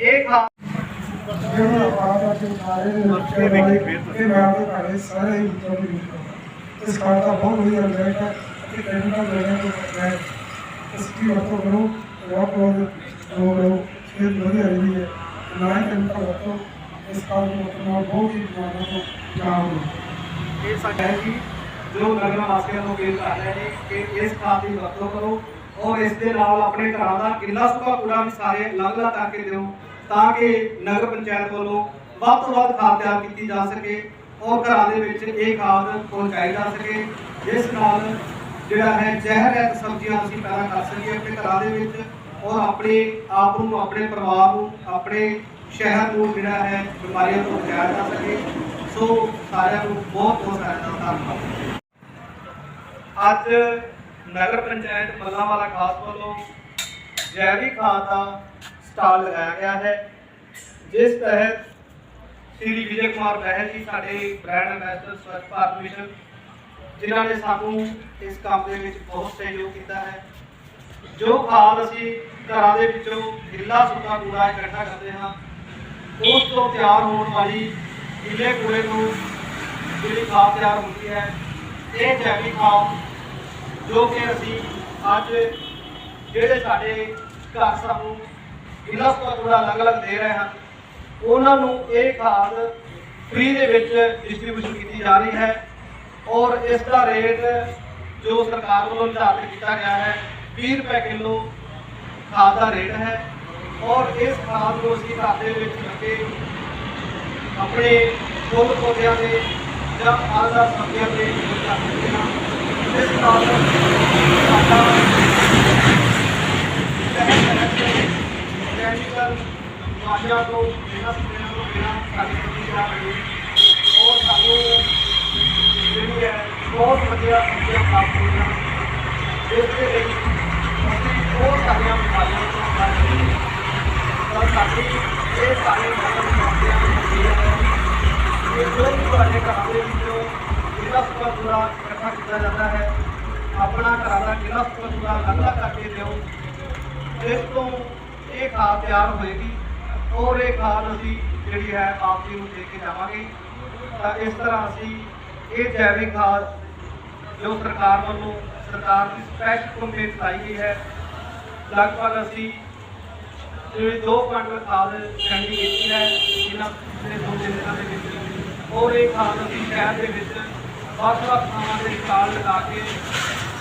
ਇਹ ਖਾ ਜਿਹੜਾ ਆਪਾਂ ਦੇ ਨਾਰੇ ਦੇ ਨਕਸ਼ੇ ਵਿੱਚ ਇਹ ਨਾਮ ਦੇ ਘਰੇ ਸਾਰੇ ਹੀ ਉੱਤਰ ਗਏ ਇਸ ਕਾਰ ਦਾ ਬਹੁਤ ਵਧੀਆ ਰਿਜ਼ਲਟ ਹੈ ਕਿ ਟੈਕਨੀਕਲ ਲੈਵਲ ਤੋਂ ਹੈ ਇਸ ਦੀ ਵਰਤੋਂ ਕਰੋ ਵਾਕ ਵਾਕ ਰੋ ਰੋ ਵਧੀਆ ਰਹੀ ਹੈ ਨਾ ਹੀ ਟੈਕਨੀਕਲ ਵਰਤੋਂ ਇਸ ਕਾਰ ਨੂੰ ਆਪਣਾ ਬਹੁਤ ਹੀ ਜ਼ਿਆਦਾ ਤੋਂ ਜਾਮ ਇਹ ਸਾਡਾ ਹੈ ਕਿ ਜੋ ਨਗਰ ਵਾਸੀਆਂ ਨੂੰ ਅਪੀਲ ਕਰ ਰਹੇ ਨੇ ਕਿ ਇਸ ਖਾਦ ਦੀ ਵਰਤੋਂ ਕਰੋ ਔਰ ਇਸ ਦੇ ਨਾਲ ਆਪਣੇ ਘਰਾਂ ਦਾ ਗਿੱਲਾ ਸੁਕਾ ਕੂੜਾ ਵੀ ਸਾਰੇ ਅਲੱਗ-ਅਲੱਗ ਕਰਕੇ ਦਿਓ ਤਾਂ ਕਿ ਨਗਰ ਪੰਚਾਇਤ ਵੱਲੋਂ ਵੱਧ ਤੋਂ ਵੱਧ ਖਾਦ ਤਿਆਰ ਕੀਤੀ ਜਾ ਸਕੇ ਔਰ ਘਰਾਂ ਦੇ ਵਿੱਚ ਇਹ ਖਾਦ ਪਹੁੰਚਾਈ ਜਾ ਸਕੇ ਜਿਸ ਨਾਲ ਜਿਹੜਾ ਹੈ, ਜ਼ਹਿਰ ਹੈ ਸਬਜ਼ੀਆਂ ਅਸੀਂ ਪੈਦਾ ਕਰ ਸਕੀਏ ਆਪਣੇ ਘਰਾਂ ਦੇ ਵਿੱਚ ਔਰ ਆਪਣੇ ਆਪ ਨੂੰ, ਆਪਣੇ ਪਰਿਵਾਰ ਨੂੰ, ਆਪਣੇ ਸ਼ਹਿਰ ਨੂੰ ਜਿਹੜਾ ਹੈ, ਬਿਮਾਰੀਆਂ ਤੋਂ ਬਚਾਇਆ ਜਾ ਸਕੇ। ਸੋ ਸਾਰਿਆਂ ਨੂੰ ਬਹੁਤ ਬਹੁਤ ਧੰਨਵਾਦ। ਅੱਜ ਨਗਰ ਪੰਚਾਇਤ ਮੱਲਾਂਵਾਲਾ ਖਾਸ ਵੱਲੋਂ ਜੈਵਿਕ ਖਾਦ ਦਾ ਸਟਾਲ ਲਗਾਇਆ ਗਿਆ ਹੈ। ਜਿਸ ਤਹਿਤ ਸ੍ਰੀ ਵਿਜੇ ਕੁਮਾਰ ਬਹਿਲ ਜੀ, ਸਾਡੇ brand ambassador, Swachh Bharat mission ਜਿਨ੍ਹਾਂ ਨੇ ਸਾਨੂੰ ਇਸ ਕੰਮ ਦੇ ਵਿੱਚ ਬਹੁਤ ਸਹਿਯੋਗ ਕੀਤਾ ਹੈ। ਜੋ ਖਾਦ ਅਸੀਂ ਘਰਾਂ ਦੇ ਵਿੱਚੋਂ ਗਿੱਲਾ ਸੁੱਕਾ ਕੂੜਾ ਇਕੱਠਾ ਕਰਦੇ ਹਾਂ, ਉਸ ਤੋਂ ਤਿਆਰ ਹੋਣ ਵਾਲੀ ਗਿੱਲੇ ਕੂੜੇ ਤੋਂ ਜਿਹੜੀ ਖਾਦ ਤਿਆਰ ਹੁੰਦੀ ਹੈ, ਇਹ ਜੈਵਿਕ ਖਾਦ ਜੋ ਕਿ ਅਸੀਂ ਅੱਜ ਜਿਹੜੇ ਸਾਡੇ ਘਰ ਸਾਨੂੰ ਗਿੱਲਾ ਸੁੱਕਾ ਕੂੜਾ ਅਲੱਗ-ਅਲੱਗ ਦੇ ਰਹੇ ਹਨ ਉਹਨਾਂ ਨੂੰ ਇਹ ਖਾਦ ਫ੍ਰੀ ਦੇ ਵਿੱਚ ਡਿਸਟ੍ਰੀਬਿਊਸ਼ਨ ਕੀਤੀ ਜਾ ਰਹੀ ਹੈ। ਔਰ ਇਸ ਦਾ ਰੇਟ ਜੋ ਸਰਕਾਰ ਵੱਲੋਂ ਨਿਰਧਾਰਿਤ ਕੀਤਾ ਗਿਆ ਹੈ 20 ਰੁਪਏ ਕਿਲੋ ਖਾਦ ਦਾ ਰੇਟ ਹੈ। ਔਰ ਇਸ ਖਾਦ ਨੂੰ ਅਸੀਂ ਘਰ ਦੇ ਵਿੱਚ ਲੱਗੇ ਆਪਣੇ ਫੁੱਲ ਪੌਦਿਆਂ ਦੇ ਜਾਂ ਫਲਦਾਰ ਸਬਜ਼ੀਆਂ ਦੇ ਵਿੱਚ ਕਰ ਸਕਦੇ ਹਾਂ। ਇਸ ਨਾਲ ਸਾਡਾ ਕੈਮੀਕਲ ਵਾਜਾ ਤੋਂ ਬਿਨਾਂ, ਸਪਰੇਆਂ ਤੋਂ ਬਿਨਾਂ ਸਾਡੀ ਸਬਜ਼ੀ ਤਿਆਰ ਹੋਈ ਔਰ ਸਾਨੂੰ ਜਿਹੜੀ ਹੈ ਬਹੁਤ ਵਧੀਆ ਸਬਜ਼ੀਆਂ ਪ੍ਰਾਪਤ ਹੋਈਆਂ ਇਸ ਦੇ ਲਈ ਅਸੀਂ ਬਹੁਤ ਸਾਰੀਆਂ ਬਿਮਾਰੀਆਂ ਤੋਂ ਬਚ ਗਏ ਸਾਡੀ ਇਹ ਸਾਰੇ ਮੌਸਮ ਸਮੱਸਿਆ ਹੁੰਦੀ ਹੈ। ਕਿ ਜੋ ਤੁਹਾਡੇ ਘਰਾਂ ਦੇ ਵਿੱਚੋਂ ਗਿੱਲਾ ਸੁੱਕਾ ਕੂੜਾ ਇਕੱਠਾ ਕੀਤਾ ਜਾਂਦਾ ਹੈ, ਆਪਣਾ ਘਰਾਂ ਦਾ ਗਿੱਲਾ ਸੁੱਕਾ ਕੂੜਾ ਅਲੱਗ ਕਰਕੇ ਦਿਓ। ਇਸ ਤੋਂ ਇਹ ਖਾਦ ਤਿਆਰ ਹੋਏਗੀ ਔਰ ਇਹ ਖਾਦ ਅਸੀਂ ਜਿਹੜੀ ਹੈ ਆਪ ਜੀ ਨੂੰ ਦੇ ਕੇ ਜਾਵਾਂਗੇ। ਤਾਂ ਇਸ ਤਰ੍ਹਾਂ ਅਸੀਂ ਇਹ ਜੈਵਿਕ ਖਾਦ ਜੋ ਸਰਕਾਰ ਵੱਲੋਂ ਸਰਕਾਰ ਦੀ ਸਪੈਸ਼ਲ ਕੰਪੇਨ ਚਲਾਈ ਗਈ ਹੈ, ਲਗਭਗ ਅਸੀਂ ਜਿਹੜੀ 2 ਕੁਇੰਟਲ ਖਾਦ ਸੈਂਡੀ ਕੀਤੀ ਹੈ ਇਹਨਾਂ ਪਿਛਲੇ ਦੋ ਤਿੰਨ ਦਿਨਾਂ ਦੇ ਵਿੱਚ। ਔਰ ਇਹ ਖਾਦ ਅਸੀਂ ਸ਼ਹਿਰ ਦੇ ਵਿੱਚ ਵੱਖ ਵੱਖ ਥਾਵਾਂ ਦੇ ਸਟਾਲ ਲਗਾ ਕੇ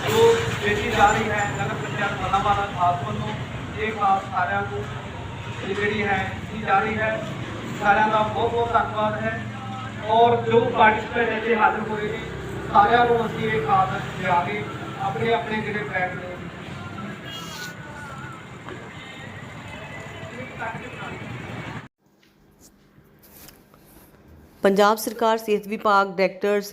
ਜੋ ਵੇਚੀ ਜਾ ਰਹੀ ਹੈ, ਨਗਰ ਪੰਚਾਇਤ ਮੱਲਾਂਵਾਲਾ ਖਾਸ ਵੱਲੋਂ ਇਹ ਖਾਸ ਸਾਰਿਆਂ ਨੂੰ ਜਿਹੜੀ ਹੈ, ਦਿੱਤੀ ਜਾ ਰਹੀ ਹੈ। ਸਾਰਿਆਂ ਦਾ ਬਹੁਤ ਬਹੁਤ ਧੰਨਵਾਦ ਹੈ। ਔਰ ਜੋ ਪਾਰਟਿਸਪੇਟ ਇੱਥੇ ਹਾਜ਼ਰ ਹੋਏ ਨੇ ਸਾਰਿਆਂ ਨੂੰ ਅਸੀਂ ਇਹ ਖਾਸ ਲਿਆ ਕੇ ਆਪਣੇ ਆਪਣੇ ਜਿਹੜੇ ਬ੍ਰਾਂਡ ਨੇ। ਪੰਜਾਬ ਸਰਕਾਰ ਸਿਹਤ ਵਿਭਾਗ ਡਾਇਰੈਕਟਰ